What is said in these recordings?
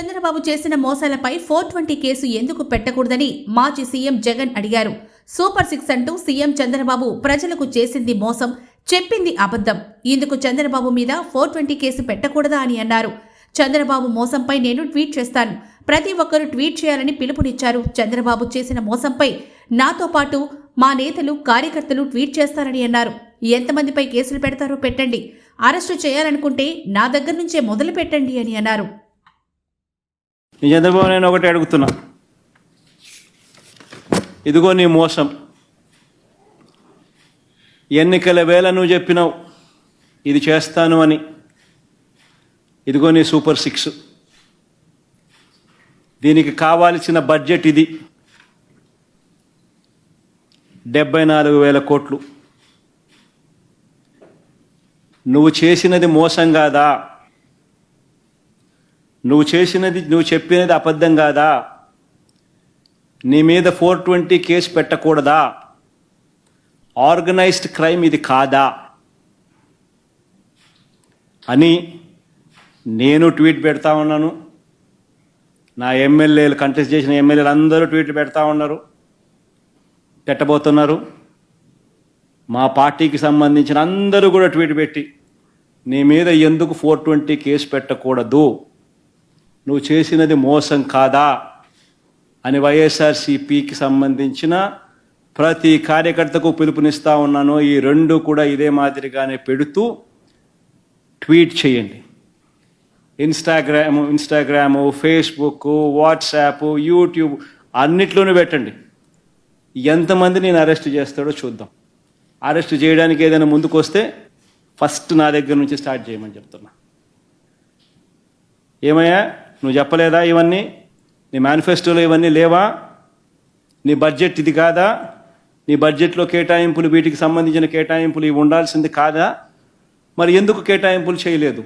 చంద్రబాబు చేసిన మోసాలపై four twenty case ఎందుకు పెట్టకూడదని మాజీ సీఎం జగన్ అడిగారు. సూపర్ సిక్స్ అంటూ సీఎం చంద్రబాబు ప్రజలకు చేసింది మోసం చెప్పింది అబద్ధం. ఇందుకు చంద్రబాబు మీద ఫోర్ ట్వంటీ కేసు పెట్టకూడదా అని అన్నారు. చంద్రబాబు మోసంపై నేను ట్వీట్ చేస్తాను. ప్రతి ఒక్కరూ ట్వీట్ చేయాలని పిలుపునిచ్చారు. చంద్రబాబు చేసిన మోసంపై నాతో పాటు మా నేతలు కార్యకర్తలు ట్వీట్ చేస్తారని అన్నారు. ఎంతమందిపై కేసులు పెడతారో పెట్టండి. అరెస్టు చేయాలనుకుంటే నా దగ్గర నుంచే మొదలు పెట్టండి అని అన్నారు. నీ చంద్రబాబు నేను ఒకటి అడుగుతున్నా. ఇదిగో నీ మోసం. ఎన్నికల వేళ నువ్వు చెప్పినావు ఇది చేస్తాను అని. ఇదిగో నీ సూపర్ సిక్స్. దీనికి కావాల్సిన బడ్జెట్ ఇది. డెబ్బై నాలుగు వేల కోట్లు. నువ్వు చేసినది మోసం కాదా? నువ్వు చేసినది నువ్వు చెప్పినది అబద్ధం కాదా? నీ మీద ఫోర్ ట్వంటీ కేసు పెట్టకూడదా? ఆర్గనైజ్డ్ క్రైమ్ ఇది కాదా? అని నేను ట్వీట్ పెడతా ఉన్నాను. నా ఎమ్మెల్యేలు కంటెస్ట్ చేసిన ఎమ్మెల్యేలు అందరూ ట్వీట్లు పెడతా ఉన్నారు. పెట్టబోతున్నారు. మా పార్టీకి సంబంధించిన అందరూ కూడా ట్వీట్ పెట్టి నీ మీద ఎందుకు ఫోర్ ట్వంటీ కేసు పెట్టకూడదు? నువ్వు చేసినది మోసం కాదా? అని వైఎస్ఆర్సిపికి సంబంధించిన ప్రతి కార్యకర్తకు పిలుపునిస్తా ఉన్నాను. ఈ రెండు కూడా ఇదే మాదిరిగానే పెడుతూ ట్వీట్ చేయండి. Instagram Instagram Facebook WhatsApp YouTube అన్నిట్లోనూ పెట్టండి. ఎంతమంది నేను అరెస్ట్ చేస్తాడో చూద్దాం. అరెస్ట్ చేయడానికి ఏదైనా ముందుకు వస్తే ఫస్ట్ నా దగ్గర నుంచి స్టార్ట్ చేయమని చెప్తున్నా. ఏమయ్యా? నువ్వు చెప్పలేదా ఇవన్నీ? నీ మేనిఫెస్టోలో ఇవన్నీ లేవా? నీ బడ్జెట్ ఇది కాదా? నీ బడ్జెట్లో కేటాయింపులు వీటికి సంబంధించిన కేటాయింపులు ఇవి ఉండాల్సింది కాదా? మరి ఎందుకు కేటాయింపులు చేయలేదు?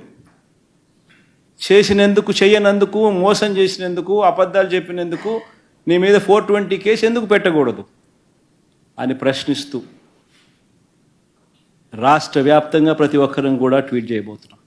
చేసినందుకు చేయనందుకు మోసం చేసినందుకు అబద్ధాలు చెప్పినందుకు నీ మీద ఫోర్ ట్వంటీ కేసు ఎందుకు పెట్టకూడదు? అని ప్రశ్నిస్తూ రాష్ట్ర వ్యాప్తంగా ప్రతి ఒక్కరం కూడా ట్వీట్ చేయబోతున్నాం.